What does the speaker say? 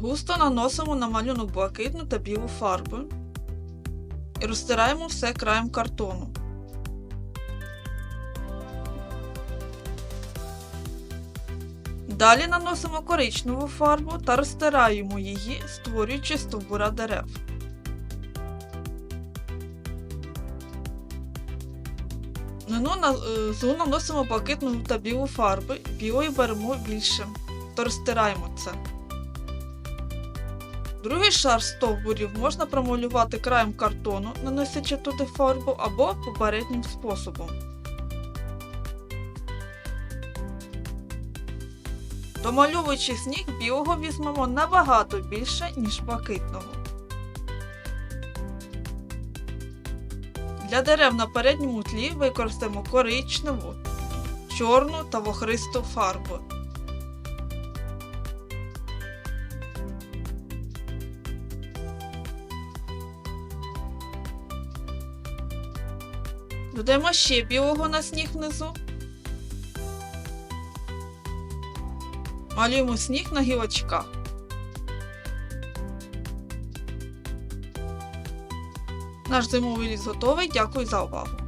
Густо наносимо на блакитну та білу фарбу і розтираємо все краєм картону. Далі наносимо коричневу фарбу та розтираємо її, створюючи стовбура дерев. Внизу наносимо блакитну та білу фарби, білої беремо більше та розтираємо це. Другий шар стовбурів можна промалювати краєм картону, наносячи туди фарбу або попереднім способом. Домальовуючи сніг білого візьмемо набагато більше, ніж блакитного. Для дерев на передньому тлі використаємо коричневу, чорну та вохристу фарбу. Додаємо ще білого на сніг внизу. Малюємо сніг на гілочках. Наш зимовий ліс готовий. Дякую за увагу.